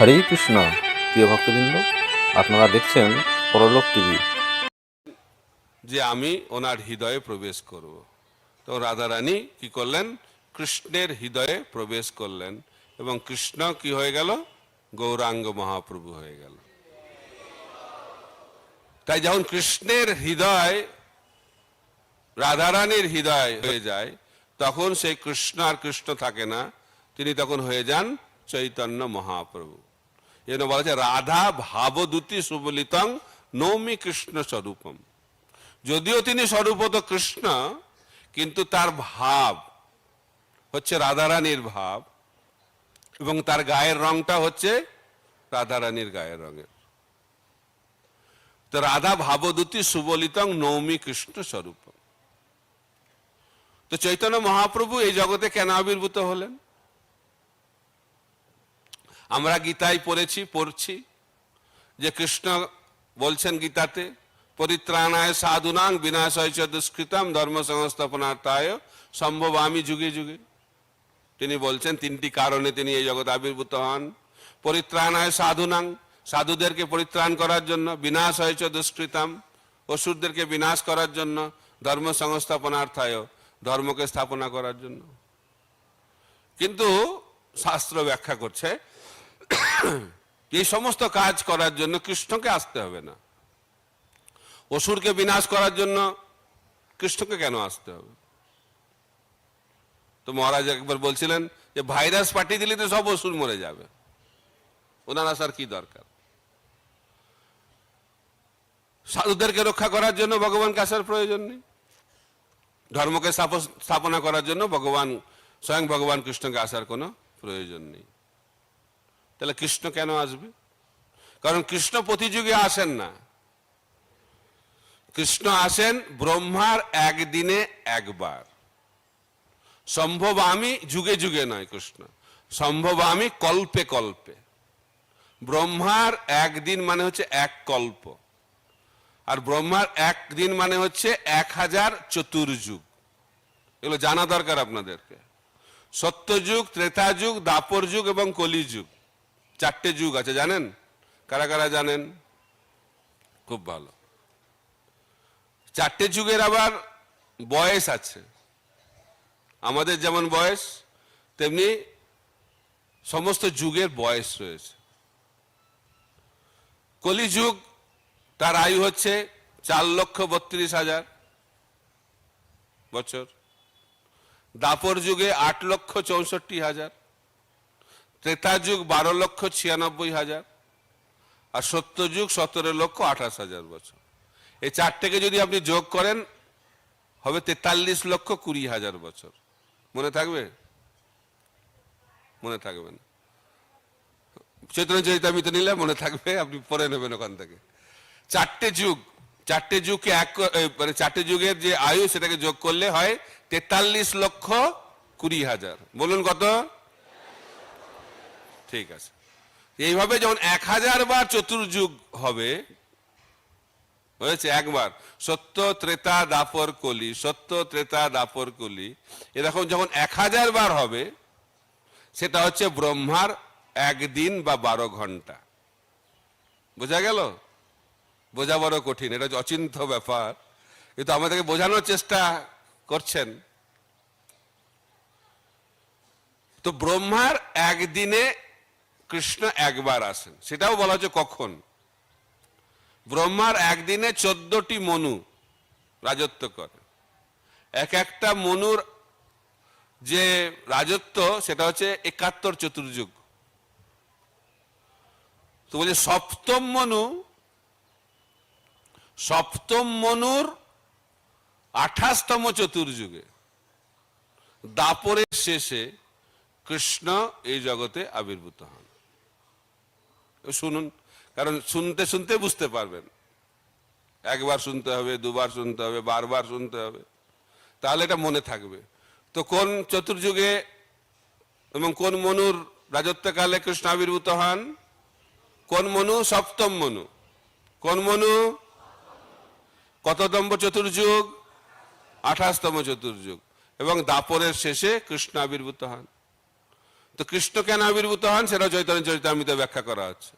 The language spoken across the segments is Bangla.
হরে কৃষ্ণ। প্রিয় ভক্তবৃন্দ, আপনারা দেখছেন পরলোক টিভি। যে আমি ওনার হৃদয়ে প্রবেশ করব। তো রাধারানী কি করলেন? কৃষ্ণের হৃদয়ে প্রবেশ করলেন এবং কৃষ্ণ কি হয়ে গেল? গৌরাঙ্গ মহাপ্রভু হয়ে গেল। তাই যখন কৃষ্ণের হৃদয়, রাধারানীর হৃদয় হয়ে যায়, তখন সেই কৃষ্ণ আর কৃষ্ণ থাকে না। তিনি তখন হয়ে যান চৈতন্য মহাপ্রভু। এজন্য বলা হচ্ছে রাধা ভাবদূতি সুবলিতং নৌমি কৃষ্ণ স্বরূপম। যদিও তিনি স্বরূপত কৃষ্ণ, কিন্তু তার ভাব হচ্ছে রাধারানীর ভাব এবং তার গায়ের রংটা হচ্ছে রাধারানীর গায়ের রঙের। তো রাধা ভাবদূতি সুবলিতং নৌমি কৃষ্ণ স্বরূপ তো চৈতন্য মহাপ্রভু এই জগতে কেন আবির্ভূত হলেন? আমরা গীতায় পড়েছি, পড়ছি। যে কৃষ্ণ বলছেন গীতাতে, পরিত্রাণায় সাধুনাং বিনাশয় চ দুষ্কৃতম ধর্ম সংস্থাপনার্থায় সম্ভব আমি যুগে যুগে। তিনি বলছেন, তিনটি কারণে তিনি এই জগৎ আবির্ভূত হন। পরিত্রাণায় সাধুনাং, সাধুদেরকে পরিত্রাণ করার জন্য বিনাশ হয়েছে দুষ্কৃতাম অসুরদেরকে বিনাশ করার জন্য, ধর্ম সংস্থাপনার্থায়, ধর্মকে স্থাপনা করার জন্য। কিন্তু শাস্ত্র ব্যাখ্যা করছে এই সমস্ত কাজ করার জন্য কৃষ্ণকে আসতে হবে না। অসুরকে বিনাশ করার জন্য কৃষ্ণকে কেন আসতে হবে? তো মহারাজ একবার বলছিলেন যে, ভাইরাস পাঠিয়ে দিলে তো সব অসুর মরে যাবে। ওনার আসার কি দরকার? সাধুদেরকে রক্ষা করার জন্য ভগবানকে আসার প্রয়োজন নেই। ধর্মকে স্থাপনা করার জন্য ভগবান স্বয়ং ভগবান কৃষ্ণকে আসার কোনো প্রয়োজন নেই। তাহলে কৃষ্ণ কেন আসবে? কারণ কৃষ্ণ প্রতিযুগে আসেন না। কৃষ্ণ আসেন ব্রহ্মার একদিনে একবার। সম্ভব আমি যুগে যুগে নয় কৃষ্ণ। সম্ভব আমি কল্পে কল্পে। ব্রহ্মার একদিন মানে হচ্ছে এক কল্প। আর ব্রহ্মার একদিন মানে হচ্ছে এক হাজার চতুর্যুগ। এগুলো জানা দরকার আপনাদেরকে। সত্যযুগ ত্রেতা যুগ দাপর যুগ এবং কলি যুগ চারটে যুগ আছে, জানেন? কারা কারা জানেন? খুব ভালো। চারটে যুগের আবার বয়স আছে। আমাদের যেমন বয়স, তেমনি সমস্ত যুগের বয়স রয়েছে। কলিযুগ, তার আয়ু হচ্ছে চার লক্ষ বত্রিশ হাজার বছর। দাপর যুগে আট লক্ষ চৌষট্টি হাজার। ত্রেতা যুগ বারো লক্ষ ছিয়ানব্বই হাজার আর সত্য যুগ সতেরো লক্ষ আঠাশ হাজার বছর। এই চারটেকে যদি আপনি যোগ করেন, হবে তেতাল্লিশ লক্ষ কুড়ি হাজার বছর। মনে থাকবে? মনে থাকবে না। চৈতন্য চরিতামিত নিলে মনে থাকবে, আপনি পরে নেবেন ওখান থেকে। চারটে যুগ, চারটে যুগকে এক মানে চারটে যুগের যে আয়ু, সেটাকে যোগ করলে হয় তেতাল্লিশ লক্ষ কুড়ি হাজার। বলুন কত? ঠিক আছে। এইভাবে যেমন এক হাজার বার চতুর্যুগ হবে, হয়েছে একবার, সত্য ত্রেতা দাপর কলি, সত্য ত্রেতা দাপর কলি এরকম যখন এক হাজার বার হবে, সেটা হচ্ছে ব্রহ্মার একদিন বা বারো ঘণ্টা। বোঝা গেল? বোঝা বড় কঠিন, এটা হচ্ছে অচিন্ত্য ব্যাপার। কিন্তু আমাদেরকে বোঝানোর চেষ্টা করছেন। তো ব্রহ্মার একদিনে কৃষ্ণ একবার আসেন। সেটাও বলা হচ্ছে কখন? ব্রহ্মার একদিনে চোদ্দটি মনু রাজত্ব করে। এক একটা মনুর যে রাজত্ব, সেটা হচ্ছে একাত্তর চতুর্যুগ। তো বলছে সপ্তম মনু, সপ্তম মনুর আঠাশতম চতুর্যুগে। দাপরের শেষে কৃষ্ণ এই জগতে আবির্ভূত হন। শুনুন, কারণ শুনতে শুনতে বুঝতে পারবেন। একবার শুনতে হবে, দুবার শুনতে হবে, বারবার শুনতে হবে। তাহলে এটা মনে থাকবে। তো কোন চতুর্যুগে এবং কোন মনুর রাজত্বকালে কৃষ্ণ আবির্ভূত হন? কোন মনু? সপ্তম মনু। কোন মনু? কততম চতুর্যুগ? আঠাশতম চতুর্যুগ। এবং দাপরের শেষে কৃষ্ণ আবির্ভূত হন। তো কৃষ্ণ কেন আবির্ভূত হন, সেটা চৈতন্য চরিতামৃত ব্যাখ্যা করা হচ্ছে।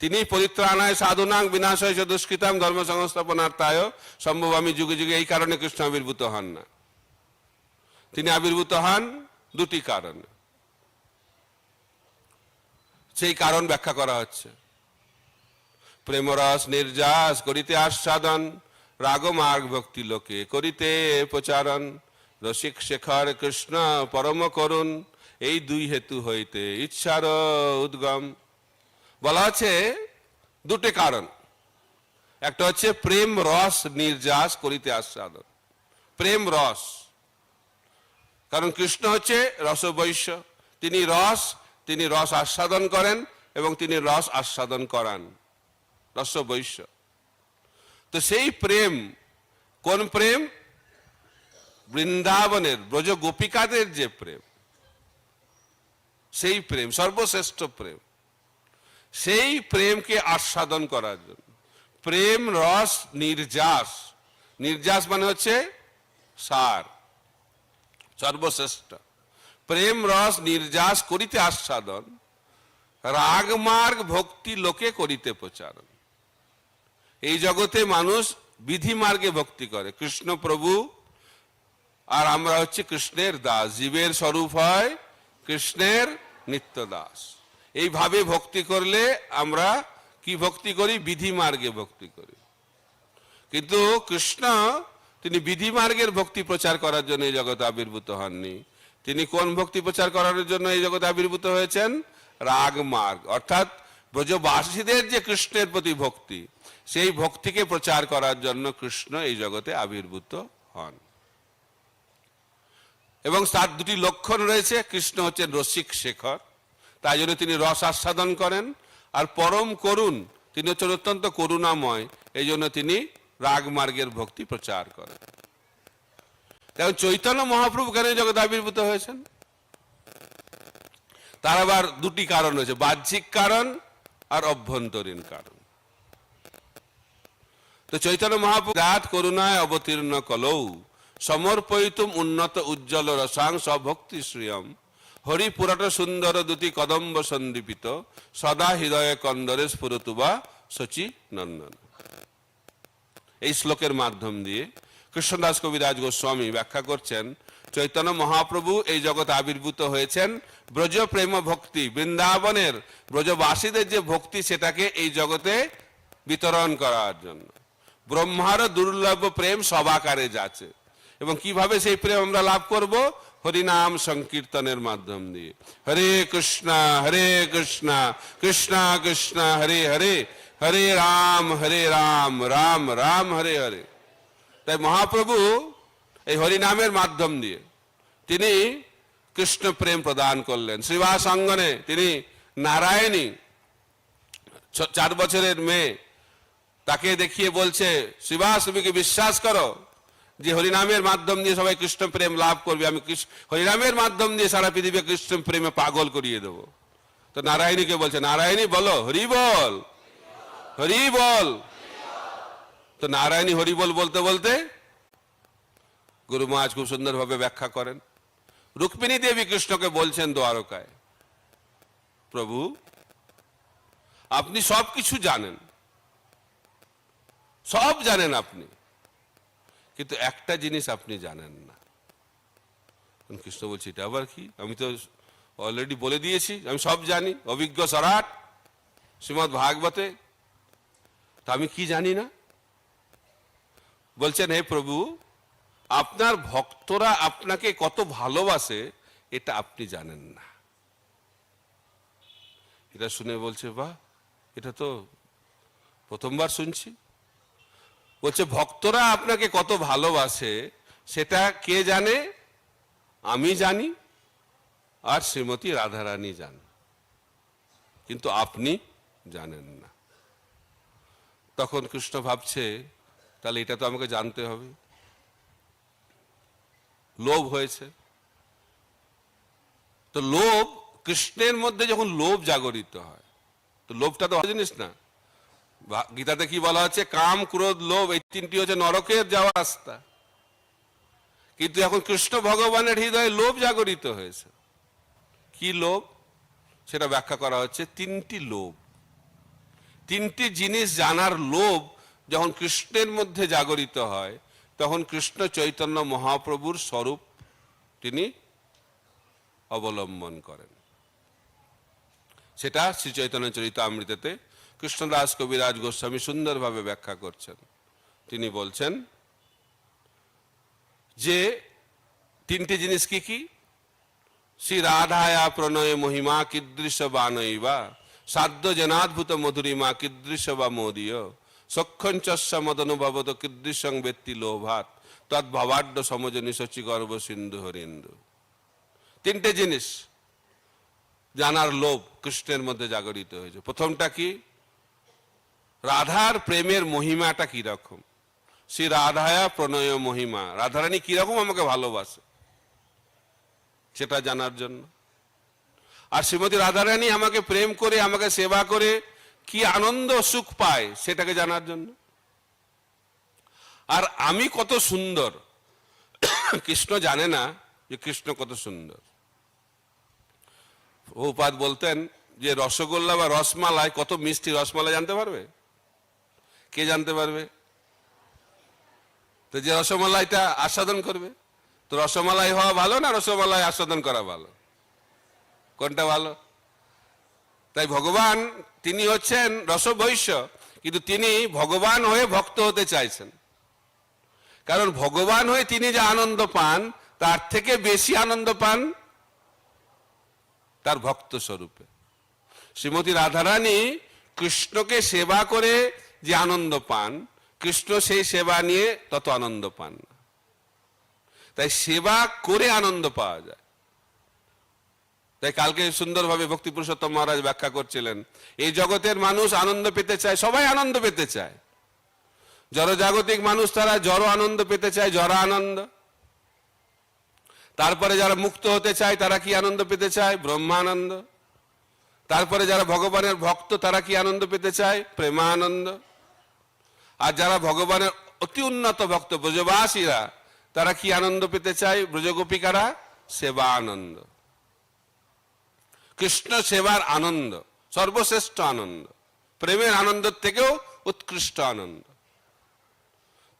তিনি পরিত্রাণায় সাধুনাং, বিনাশয় দুষ্কৃতাম ধর্ম সংস্থাপনার্থায় সম্ভব। আমি যুগে যুগে এই কারণে কৃষ্ণ আবির্ভূত হন না। তিনি আবির্ভূত হন দুটি কারণে। সেই কারণ ব্যাখ্যা করা হচ্ছে। প্রেমরস নির্যাস করিতে আস্বাদন রাগমার্গ ভক্তি লোকে করিতে প্রচারণ। রসিক শেখর কৃষ্ণ পরম করুণ, এই দুই হেতু হইতে ইচ্ছার উদ্গম। বলা আছে দুটি কারণ। একটা হচ্ছে প্রেম রস নির্যাস করিতে আস্বাদন। প্রেম রস। কারণ কৃষ্ণ হচ্ছে রসবৈশ্য। তিনি রস তিনি রস আস্বাদন করেন এবং তিনি রস আস্বাদন করান। রসবৈশ্য। তো সেই প্রেম, কোন প্রেম? বৃন্দাবনের ব্রজ গোপিকাদের যে প্রেম, সেই প্রেম, সর্বশ্রেষ্ঠ প্রেম, সেই প্রেমকে আস্বাদন করার জন্য। প্রেম রস, নির্যাস। নির্যাস মানে হচ্ছে সার, সর্বশ্রেষ্ঠ। প্রেম রস, নির্যাস করিতে আস্বাদন রাগমার্গ ভক্তি লোকে করিতে প্রচারণ। এই জগতে মানুষ বিধি মার্গে ভক্তি করে। কৃষ্ণ প্রভু আর আমরা হচ্ছে কৃষ্ণের দাস, জীবের স্বরূপ হয় কৃষ্ণের নিত্য দাস এইভাবে ভক্তি করলে আমরা কি ভক্তি করি? বিধি মার্গে ভক্তি করি। কিন্তু কৃষ্ণ, তিনি বিধি মার্গের ভক্তি প্রচার করার জন্য এই জগতে আবির্ভূত হননি। তিনি কোন ভক্তি প্রচার করার জন্য এই জগতে আবির্ভূত হয়েছেন? রাগ মার্গ। অর্থাৎ ব্রজবাসীদের যে কৃষ্ণের প্রতি ভক্তি, সেই ভক্তিকে প্রচার করার জন্য কৃষ্ণ এই জগতে আবির্ভূত হন। এবং তার দুটি লক্ষণ রয়েছে। কৃষ্ণ হচ্ছেন রসিক শেখর, তাই জন্য তিনি রস আস্বাদন করেন। আর পরম করুণ, তিনি হচ্ছেন অত্যন্ত করুণাময়, এই জন্য তিনি রাগমার্গের ভক্তি প্রচার করেন। যেমন চৈতন্য মহাপ্রভু কেন জগতে আবির্ভূত হয়েছেন? তার আবার দুটি কারণ রয়েছে, বাহ্যিক কারণ আর অভ্যন্তরীণ কারণ। তো চৈতন্য মহাপ্রভু করুণায় অবতীর্ণ কলৌ। সমর্পয়িতুম উন্নত উজ্জ্বল রসাং সভক্তি শ্রিয়ম। হরি পুরাট সুন্দর দুটি কদম্ব সন্দীপিত। সদা হৃদয়ে কন্দরে স্ফুরতুবা শচী নন্দন। এই শ্লোকের মাধ্যম দিয়ে কৃষ্ণদাস কবিরাজ গোস্বামী ব্যাখ্যা করছেন, চৈতন্য মহাপ্রভু এই জগতে আবির্ভূত হয়েছেন, ব্রজ প্রেম ভক্তি, বৃন্দাবনের ব্রজবাসীদের যে ভক্তি, সেটাকে এই জগতে বিতরণ করার জন্য। ব্রহ্মার দুর্লভ প্রেম সবাকারে যাচ্ছে। এবং কীভাবে সেই প্রেম আমরা লাভ করব? হরিনাম সংকীর্তনের মাধ্যম দিয়ে। হরে কৃষ্ণ হরে কৃষ্ণ কৃষ্ণ কৃষ্ণ, হরে হরে হরে রাম হরে রাম রাম রাম, হরে হরে। তাই মহাপ্রভু এই হরিনামের মাধ্যম দিয়ে তিনি কৃষ্ণ প্রেম প্রদান করলেন। শ্রীবাস অঙ্গনে তিনি নারায়ণী চার বছরের মেয়ে, তাকে দেখিয়ে বলছে, শ্রীবাস, তুমি কি বিশ্বাস করো? যে হরিনামের মাধ্যম দিয়ে সবাই কৃষ্ণ প্রেম লাভ করবে, আমি হরিনামের মাধ্যম দিয়ে সারা পৃথিবী কৃষ্ণ প্রেমে পাগল করিয়ে দেবো। তো নারায়ণীকে বলছে, নারায়ণী, বলো, হরি বল হরি বল। তো নারায়ণী হরি বল বলতে বলতে গুরু মহারাজ খুব সুন্দরভাবে ব্যাখ্যা করেন। রুক্মিণী দেবী কৃষ্ণকে বলছেন দ্বারকায়, প্রভু, আপনি সব কিছু জানেন, সব জানেন আপনি। কিন্তু একটা জিনিস আপনি জানেন না। কৃষ্ণ বলছে, এটা আবার কি? আমি তো অলরেডি বলে দিয়েছি, আমি সব জানি, অভিজ্ঞ সরাট শ্রীমৎ ভাগবতে। তা আমি কি জানি না? বলছেন, হে প্রভু, আপনার ভক্তরা আপনাকে কত ভালোবাসে, এটা আপনি জানেন না। এটা শুনে বলছে, বাহ, এটা তো প্রথমবার শুনছি। বলছে, ভক্তরা আপনাকে কত ভালোবাসে, সেটা কে জানে? আমি জানি, আর শ্রীমতী রাধারানী জান। কিন্তু আপনি জানেন না। তখন কৃষ্ণ ভাবছে, তাহলে এটা তো আমাকে জানতে হবে। লোভ হয়েছে। তো লোভ, কৃষ্ণের মধ্যে যখন লোভ জাগরিত হয়, তো লোভটা তো জিনিস না। গীতাতে কি বলা হচ্ছে? কাম, ক্রোধ, লোভ, এই তিনটি হচ্ছে নরকের যাওয়া রাস্তা। কিন্তু এখন কৃষ্ণ ভগবানের হৃদয়ে লোভ জাগরিত হয়েছে। কি লোভ? সেটা ব্যাখ্যা করা হচ্ছে তিনটি লোভ। তিনটি জিনিস জানার লোভ যখন কৃষ্ণের মধ্যে জাগরিত হয়, তখন কৃষ্ণ চৈতন্য মহাপ্রভুর স্বরূপ তিনি অবলম্বন করেন। সেটা শ্রী চৈতন্য চরিত আমৃততে কৃষ্ণদাস কবিরাজ গোস্বামী সুন্দরভাবে ব্যাখ্যা করছেন। তিনি বলছেন যে তিনটি জিনিস কি কি? শ্রী রাধায়া প্রণয় মহিমা কীদৃশ বা নৈবা সাধ্য জনাদ্ভুত মধুরিমা কীদৃশ বা মোদীয় সক্ষঞ্চস্য মদনুভবত কীদৃশং ব্যক্তি লোভাত তদ্ভবাড্য সমজনী শচী গর্ভ সিন্ধু হরিন্দু। তিনটে জিনিস জানার লোভ কৃষ্ণের মধ্যে জাগরিত হয়েছে। প্রথমটা কি? রাধার প্রেমের মহিমাটা কি রকম শ্রী রাধায়া প্রণয় মহিমা। রাধারানী কীরকম আমাকে ভালোবাসে, সেটা জানার জন্য। আর শ্রীমতী রাধারানী আমাকে প্রেম করে, আমাকে সেবা করে, কি আনন্দ সুখ পায়, সেটাকে জানার জন্য। আর আমি কত সুন্দর, কৃষ্ণ জানে না যে কৃষ্ণ কত সুন্দর। বহুপাত বলতেন যে রসগোল্লা বা রসমালাই, কত মিষ্টি রসমালাই, জানতে পারবে? কে জানতে পারবে? তো যে রসমালাইটা আস্বাদন করবে, তো রসমালাই হওয়া ভালো না রসমালাই আস্বাদন করা ভালো? কোনটা ভালো? তাই ভগবান, তিনি হচ্ছেন রসবৈশ্য, কিন্তু তিনি ভগবান হয়ে ভক্ত হতে চাইছেন। কারণ ভগবান হয়ে তিনি যে আনন্দ পান, তার থেকে বেশি আনন্দ পান তার ভক্ত স্বরূপে। শ্রীমতী রাধারানী কৃষ্ণকে সেবা করে যে আনন্দ পান, কৃষ্ণ সেই সেবা নিয়ে তত আনন্দ পান না। তাই সেবা করে আনন্দ পাওয়া যায়। তাই কালকে সুন্দরভাবে ভক্তি পুরুষোত্তম মহারাজ ব্যাখ্যা করছিলেন, এই জগতের মানুষ আনন্দ পেতে চায়, সবাই আনন্দ পেতে চায়। জড়জাগতিক মানুষ তারা জড় আনন্দ পেতে চায়, জড় আনন্দ। তারপরে যারা মুক্ত হতে চায়, তারা কি আনন্দ পেতে চায়? ব্রহ্মানন্দ। তারপরে যারা ভগবানের ভক্ত, তারা কি আনন্দ পেতে চায়? প্রেমানন্দ। আর যারা ভগবানের অতি উন্নত ভক্ত, ব্রজবাসীরা, তারা কি আনন্দ পেতে চায়? ব্রজগোপিকারা সেবা আনন্দ কৃষ্ণ সেবার আনন্দ, সর্বশ্রেষ্ঠ আনন্দ। প্রেমের আনন্দের থেকেও উৎকৃষ্ট আনন্দ।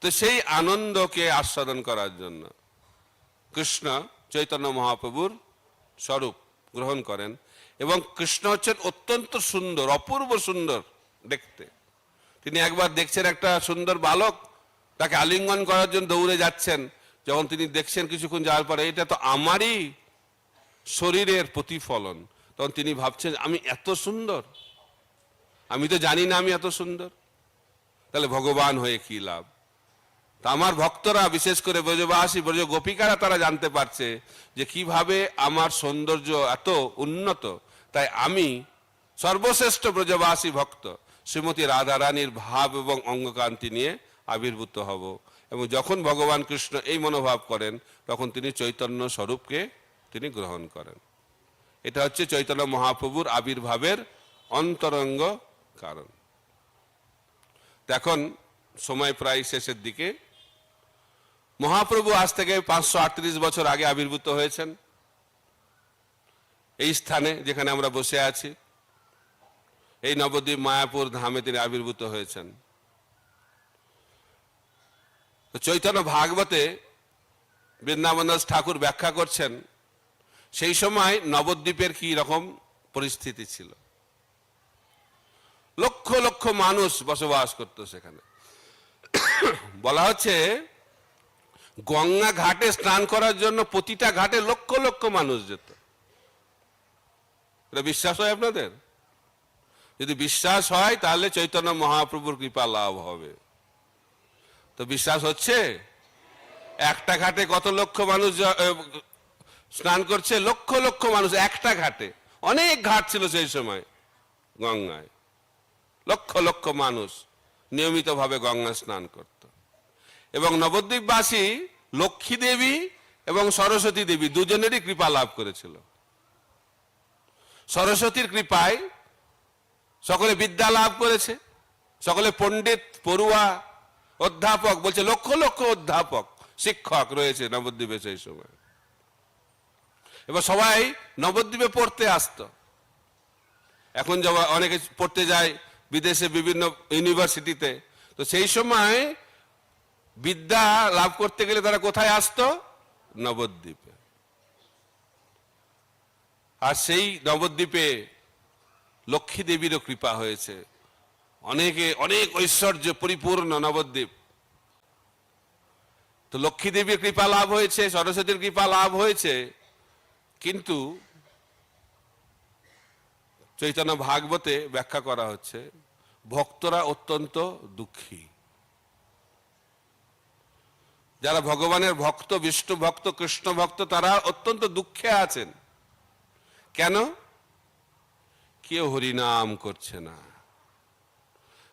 তো সেই আনন্দকে আস্বাদন করার জন্য কৃষ্ণ চৈতন্য মহাপ্রভুর স্বরূপ গ্রহণ করেন এবং কৃষ্ণ হচ্ছেন অত্যন্ত সুন্দর, অপূর্ব সুন্দর দেখতে। তিনি একবার দেখছেন একটা সুন্দর বালক তাকে আলিঙ্গন করার জন্য দৌড়ে যাচ্ছেন। যখন তিনি দেখছেন কিছুক্ষণ যাওয়ার পরে, এটা তো আমারই শরীরের প্রতিফলন। তখন তিনি ভাবছেন, আমি এত সুন্দর? আমি তো জানি না আমি এত সুন্দর। তাহলে ভগবান হয়ে কি লাভ? তা আমার ভক্তরা, বিশেষ করে ব্রজবাসী ব্রজ গোপিকারা তারা জানতে পারছে যে কীভাবে আমার সৌন্দর্য এত উন্নত। তাই আমি সর্বশ্রেষ্ঠ ব্রজবাসী ভক্ত। শ্রীমতী রাধারানীর ভাব এবং অঙ্গকান্তি নিয়ে আবির্ভূত হব। এবং যখন ভগবান কৃষ্ণ এই মনোভাব করেন, তখন তিনি চৈতন্য স্বরূপকে তিনি গ্রহণ করেন। এটা হচ্ছে চৈতন্য মহাপ্রভুর আবির্ভাবের অন্তরঙ্গ কারণ। এখন সময় প্রায় শেষের দিকে। মহাপ্রভু আজ থেকে পাঁচশো আটত্রিশ বছর আগে আবির্ভূত হয়েছেন। এই স্থানে যেখানে আমরা বসে আছি এই নবদ্বীপ মায়াপুর ধামে তিনি আবির্ভূত হয়েছেন। চৈতন্য ভাগবতে বৃন্দাবন দাস ঠাকুর ব্যাখ্যা করছেন, সেই সময় নবদ্বীপের কি রকম পরিস্থিতি ছিল? লক্ষ লক্ষ মানুষ বসবাস করতো সেখানে। বলা হচ্ছে, গঙ্গা ঘাটে স্নান করার জন্য প্রতিটা ঘাটে লক্ষ লক্ষ মানুষ যেত। এটা বিশ্বাস হয় আপনাদের? যদি বিশ্বাস হয়, তাহলে চৈতন্য মহাপ্রভুর কৃপা লাভ হবে। তো বিশ্বাস হচ্ছে? একটা ঘাটে কত লক্ষ মানুষ স্নান করছে? লক্ষ লক্ষ মানুষ, একটা ঘাটে। অনেক ঘাট ছিল সেই সময় গঙ্গায়। লক্ষ লক্ষ মানুষ নিয়মিতভাবে গঙ্গা স্নান করত। এবং নবদ্বীপবাসী লক্ষ্মী দেবী এবং সরস্বতী দেবী দুজনেরই কৃপা লাভ করেছিল। সরস্বতীর কৃপায় সকলে বিদ্যা লাভ করেছে, সকলে পণ্ডিত, পড়ুয়া, অধ্যাপক, বলছে লক্ষ লক্ষ অধ্যাপক, শিক্ষক রয়েছে নবদ্বীপে সেই সময়। এবার সবাই নবদ্বীপে পড়তে আসতো। এখন যাওয়া অনেকে পড়তে যায় বিদেশে বিভিন্ন ইউনিভার্সিটিতে, তো সেই সময় বিদ্যা লাভ করতে গেলে তারা কোথায় আসতো? নবদ্বীপে। আর সেই নবদ্বীপে লক্ষ্মী দেবীরও কৃপা হয়েছে। অনেকে, অনেক ঐশ্বর্য পরিপূর্ণ নবদ্বীপ। তো লক্ষ্মী দেবীর কৃপা লাভ হয়েছে, সরস্বতীর কৃপা লাভ হয়েছে, কিন্তু চৈতন্য ভাগবতে ব্যাখ্যা করা হচ্ছে, ভক্তরা অত্যন্ত দুঃখী। যারা ভগবানের ভক্ত বিষ্ণু ভক্ত কৃষ্ণ ভক্ত তারা অত্যন্ত দুঃখে আছেন। কেন? কেউ হরিনাম করছে না।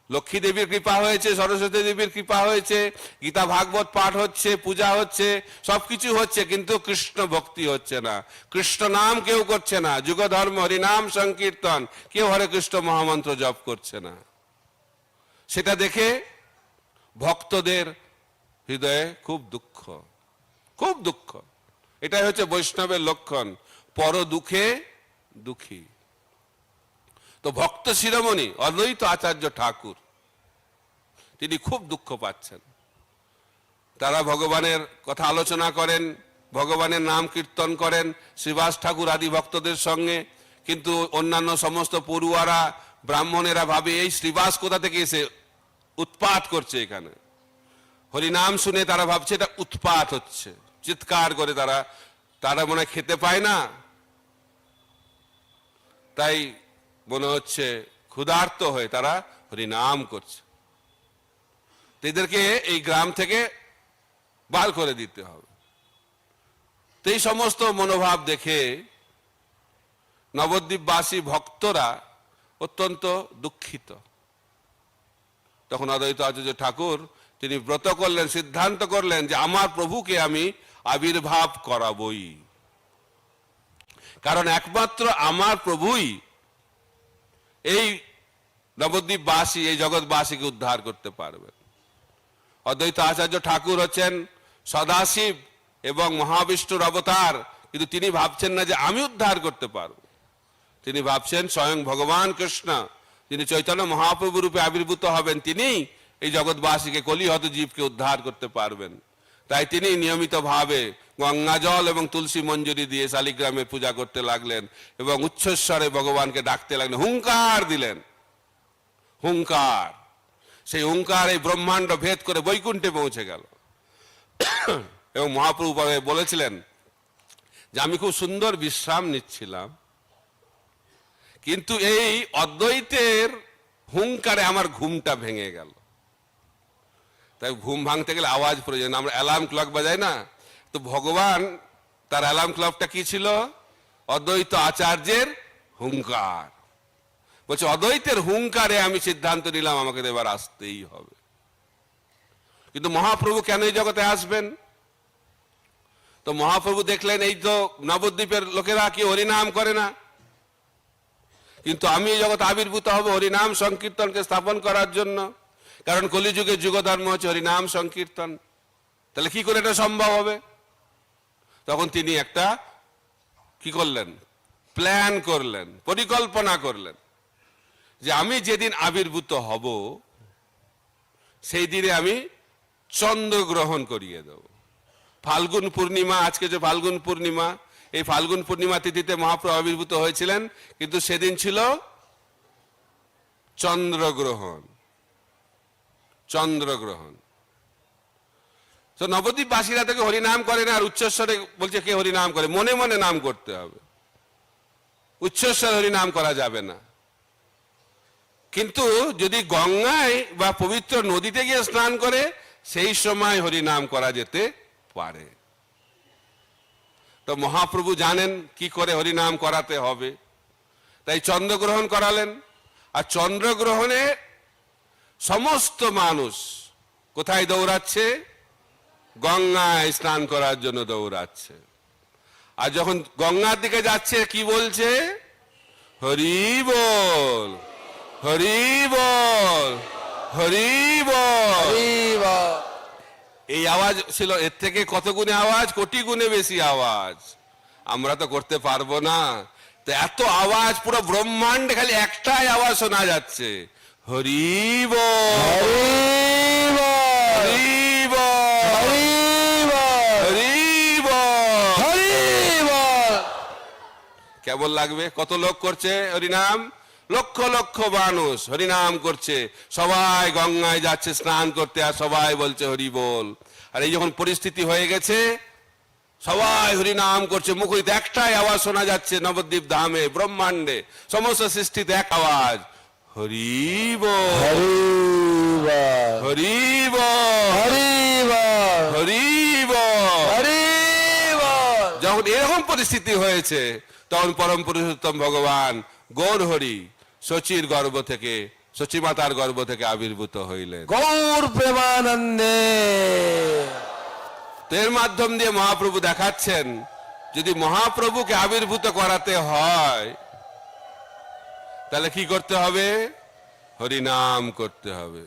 লক্ষ্মী দেবীর কৃপা হয়েছে, সরস্বতী দেবীর কৃপা হয়েছে, গীতা ভাগবত পাঠ হচ্ছে, পূজা হচ্ছে, সবকিছু হচ্ছে, কিন্তু কৃষ্ণ ভক্তি হচ্ছে না। কৃষ্ণ নাম কেউ করছে না। যুগ ধর্ম হরিনাম, সংকীর্তন, কেউ হরে কৃষ্ণ মহামন্ত্র জপ করছে না। সেটা দেখে ভক্তদের হৃদয়ে খুব দুঃখ খুব দুঃখ। এটাই হচ্ছে বৈষ্ণবের লক্ষণ। পর দুঃখে দুঃখী। তো ভক্ত শিরোমণি, অদ্বৈত আচার্য ঠাকুর, তিনি খুব দুঃখ পাচ্ছেন। তারা ভগবানের কথা আলোচনা করেন, ভগবানের নাম কীর্তন করেন, শ্রীবাস ঠাকুর আদি ভক্তদের সঙ্গে, কিন্তু অন্যান্য সমস্ত পড়ুয়ারা, ব্রাহ্মণেরা ভাবে, এই শ্রীবাস কোথা থেকে এসে উৎপাত করছে এখানে? হরিনাম শুনে তারা ভাবছে, এটা উৎপাত হচ্ছে। চিৎকার করে তারা তারা মনে খেতে পায় না। তাই মনে হচ্ছে ক্ষুধার্ত হয়ে তারা হরিনাম করছে। এদেরকে এই গ্রাম থেকে বার করে দিতে হবে। তো এই সমস্ত মনোভাব দেখে নবদ্বীপবাসী ভক্তরা অত্যন্ত দুঃখিত। তখন অদ্বৈত আচার্য ঠাকুর তিনি ব্রত করলেন, সিদ্ধান্ত করলেন যে আমার প্রভুকে আমি আবির্ভাব করাবই। কারণ একমাত্র আমার প্রভুই এই নবদ্বীপবাসী এই জগৎবাসীকে উদ্ধার করতে পারবেন অদ্বৈত আচার্য ঠাকুর হচ্ছেন সদাশিব এবং মহাবিষ্ণুর অবতার। কিন্তু তিনি ভাবছেন না যে আমি উদ্ধার করতে পারব। তিনি ভাবছেন স্বয়ং ভগবান কৃষ্ণ তিনি চৈতন্য মহাপ্রভু রূপে আবির্ভূত হবেন, তিনি এই জগৎবাসীকে কলিহত জীবকে উদ্ধার করতে পারবেন। তাই তিনি নিয়মিত গঙ্গা জল এবং তুলসী মঞ্জুরি দিয়ে শালিগ্রামের পূজা করতে লাগলেন এবং উচ্চস্বরে ভগবানকে ডাকতে লাগলেন, হুঙ্কার দিলেন। হুঙ্কার। সেই হুঙ্কার এই ব্রহ্মাণ্ড ভেদ করে বৈকুণ্ঠে পৌঁছে গেল। এবং মহাপ্রভু পরে বলেছিলেন যে, আমি খুব সুন্দর বিশ্রাম নিচ্ছিলাম, কিন্তু এই অদ্বৈতের হুঙ্কারে আমার ঘুমটা ভেঙে গেল। তাই ঘুম ভাঙতে গেলে আওয়াজ প্রয়োজন। আমরা অ্যালার্ম ক্লক বাজাই না? তো ভগবান তার অ্যালার্ম ক্লকটা কি ছিল? অদ্বৈত আচার্যের হুঙ্কার। বলছে, অদ্বৈতের হুঙ্কারে আমি সিদ্ধান্ত নিলাম, আমাকে এবার আসতেই হবে। কিন্তু মহাপ্রভু কেন এই জগতে আসবেন? তো মহাপ্রভু দেখলেন, এই তো নবদ্বীপের লোকেরা কি হরিনাম করে না? কিন্তু আমি এই জগতে আবির্ভূত হব হরিনাম সংকীর্তনকে স্থাপন করার জন্য। কারণ কলিযুগের যুগ ধর্ম হচ্ছে হরিনাম সংকীর্তন। তাহলে কি করে এটা সম্ভব হবে? তখন তিনি একটা কি করলেন? প্ল্যান করলেন, পরিকল্পনা করলেন যে আমি যেদিন আবির্ভূত হব, সেই দিনে আমি চন্দ্রগ্রহণ করিয়ে দেব। ফাল্গুন পূর্ণিমা, আজকে যে ফাল্গুন পূর্ণিমা, এই ফাল্গুন পূর্ণিমা তিথিতে মহাপ্রভু আবির্ভূত হয়েছিলেন, কিন্তু সেদিন ছিল চন্দ্রগ্রহণ। চন্দ্রগ্রহণ। তো নবদ্বীপবাসীরা থেকে হরিনাম করে না, আর উচ্চস্বরে বলছে কে হরিনাম করে? মনে মনে নাম করতে হবে। উচ্চস্বরে হরিনাম করা যাবে না। কিন্তু যদি গঙ্গায় বা পবিত্র নদীতে গিয়ে স্নান করে, সেই সময় হরিনাম করা যেতে পারে। তো মহাপ্রভু জানেন কি করে হরিনাম করাতে হবে। তাই চন্দ্রগ্রহণ করালেন। আর চন্দ্রগ্রহণে সমস্ত মানুষ কোথায় দৌড়াচ্ছে? গঙ্গায় স্নান করার জন্য দৌড়াচ্ছে। আর যখন গঙ্গার দিকে যাচ্ছে কি বলছে? হরি বল হরি বল হরি বল। এই আওয়াজ ছিল এর থেকে কত গুণে আওয়াজ? কোটি গুণে বেশি আওয়াজ। আমরা তো করতে পারব না। তো এত আওয়াজ পুরো ব্রহ্মাণ্ডে খালি একটাই আওয়াজ শোনা যাচ্ছে। হরিব হরিব হরিব হরিব হরিব হরিব কেমন লাগবে? কত লোক করছে? হরিনাম? লক্ষ লক্ষ মানুষ হরিনাম করছে। সবাই গঙ্গায় যাচ্ছে স্নান করতে আর সবাই বলছে হরি বল। আর এই যখন পরিস্থিতি হয়ে গেছে সবাই হরিনাম করছে। মুখরিত একটাই আওয়াজ শোনা যাচ্ছে নবদ্বীপ ধামে ব্রহ্মাণ্ডে। সমস্ত সৃষ্টিতে এক আওয়াজ হরিব হরিব হরিব হরিব যখন এরকম পরিস্থিতি হয়েছে তখন পরম পুরুষোত্তম ভগবান গৌর হরি শচীর গর্ভ থেকে শচী মাতার গর্ভ থেকে আবির্ভূত হইলেন। গৌর প্রেমানন্দে। এর মাধ্যম দিয়ে মহাপ্রভু দেখাচ্ছেন যদি মহাপ্রভুকে আবির্ভূত করাতে হয় তাহলে কি করতে হবে? হরিনাম করতে হবে।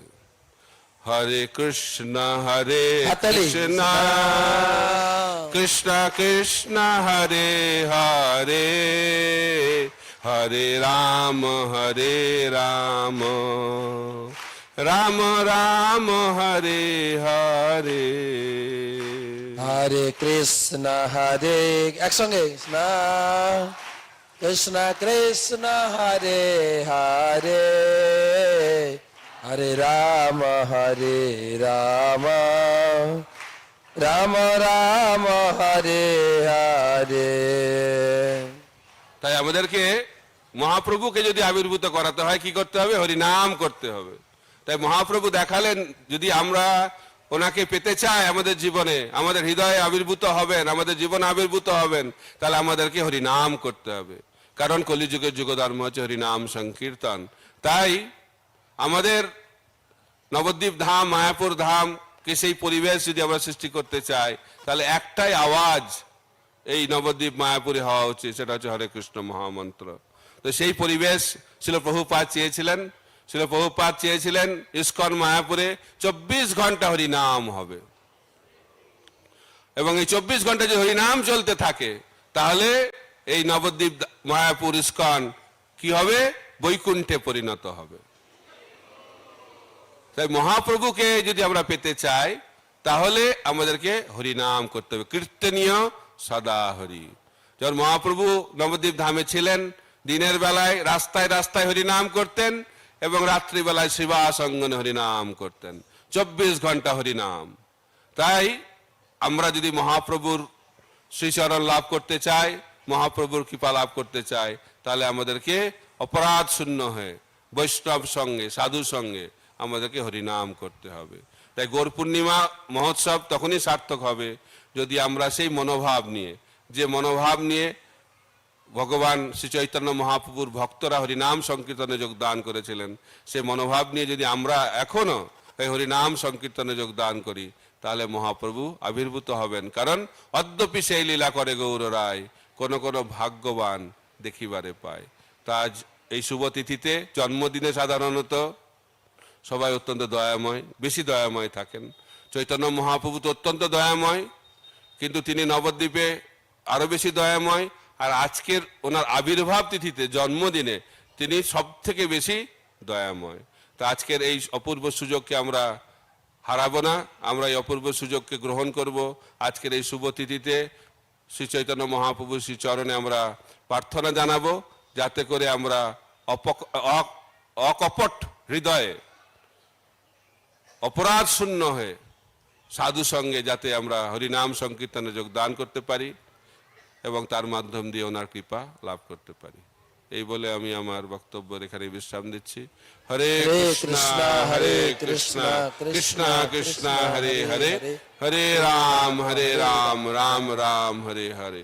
হরে কৃষ্ণ হরে হাতালি। কৃষ্ণ কৃষ্ণ কৃষ্ণ হরে হরে হরে রাম হরে রাম রাম রাম হরে হরে হরে কৃষ্ণ হরে একসঙ্গে কৃষ্ণ কৃষ্ণ কৃষ্ণ হরে হরে হরে রাম হরে রাম। রাম রাম, হরে হরে। তাই আমাদেরকে মহাপ্রভুকে যদি আবির্ভূত করাতে হয়, কি করতে হবে? হরিনাম করতে হবে। তাই মহাপ্রভু দেখালেন, যদি আমরা ওনাকে পেতে চাই আমাদের জীবনে, আমাদের হৃদয়ে আবির্ভূত হবেন, আমাদের জীবনে আবির্ভূত হবেন, তাহলে আমাদেরকে হরিনাম করতে হবে। কারণ কলিযুগের যুগ ধর্ম হচ্ছে হরিনাম সংকীর্তন। তাই আমাদের নবদ্বীপ ধাম, মায়াপুর ধাম, কে সেই পরিবেশ যদি আমরা সৃষ্টি করতে চাই, তাহলে একটাই আওয়াজ এই নবদ্বীপ, মায়াপুরে হওয়া উচিত, সেটা হচ্ছে হরে কৃষ্ণ মহামন্ত্র। তো সেই পরিবেশ ছিল প্রভুপাত চেয়েছিলেন ছিল প্রভুপাত চেয়েছিলেন ইস্কন, মায়াপুরে চব্বিশ ঘণ্টা হরিনাম হবে। এবং এই চব্বিশ ঘণ্টা যদি হরিনাম চলতে থাকে, তাহলে এই নবদ্বীপ, মায়াপুর, ইস্কন কি হবে? বৈকুণ্ঠে পরিণত হবে। তাই মহাপ্রভুকে যদি আমরা পেতে চাই, তাহলে আমাদেরকে হরিনাম করতে হবে। কীর্তনীয় সদা হরি। যখন মহাপ্রভু নবদ্বীপ ধামে ছিলেন, দিনের বেলায় রাস্তায় রাস্তায় হরিনাম করতেন এবং রাত্রিবেলায় শিবাসঙ্গনে হরিনাম করতেন। চব্বিশ ঘণ্টা হরিনাম। তাই আমরা যদি মহাপ্রভুর শ্রীচরণ লাভ করতে চাই, মহাপ্রভুর কৃপা লাভ করতে চাই, তাহলে আমাদেরকে অপরাধ শূন্য হয়ে, বৈষ্ণব সঙ্গে সাধুর সঙ্গে আমাদেরকে হরিনাম করতে হবে। তাই গৌর পূর্ণিমা মহোৎসব তখনই সার্থক হবে যদি আমরা সেই মনোভাব নিয়ে, যে মনোভাব নিয়ে ভগবান শ্রী চৈতন্য মহাপ্রভুর ভক্তরা হরিনাম সংকীর্তনে যোগদান করেছিলেন, সে মনোভাব নিয়ে যদি আমরা এখনও এই হরিনাম সংকীর্তনে যোগদান করি, তাহলে মহাপ্রভু আবির্ভূত হবেন। কারণ অদ্যপি সেই লীলা করে গৌর রায়, কোন কোন ভাগ্যবান দেখিবারে পায়। তা আজ এই শুভ তিথিতে জন্মদিনে সাধারণত সবাই অত্যন্ত দয়াময়, বেশি দয়াময় থাকেন। চৈতন্য মহাপ্রভু তো অত্যন্ত দয়াময়, কিন্তু তিনি নবদ্বীপে আরও বেশি দয়াময়, আর আজকের ওনার আবির্ভাব তিথিতে জন্মদিনে তিনি সব থেকে বেশি দয়াময়। তা আজকের এই অপূর্ব সুযোগকে আমরা হারাবো না, আমরা এই অপূর্ব সুযোগকে গ্রহণ করব। আজকের এই শুভ তিথিতে শ্রী চৈতন্য মহাপ্রভু শ্রী চরণে আমরা প্রার্থনা জানাব, যাতে করে আমরা অপক- অকপট হৃদয়ে অপরাধ শূন্য হয়ে সাধু সঙ্গে যাতে আমরা হরিনাম সংকীর্তনে যোগদান করতে পারি এবং তার মাধ্যম দিয়ে ওনার কৃপা লাভ করতে পারি। এই বলে আমি আমার বক্তব্য এখানে বিশ্রাম দিচ্ছি। হরে কৃষ্ণ হরে কৃষ্ণ কৃষ্ণ কৃষ্ণ হরে হরে। হরে রাম হরে রাম রাম রাম হরে হরে।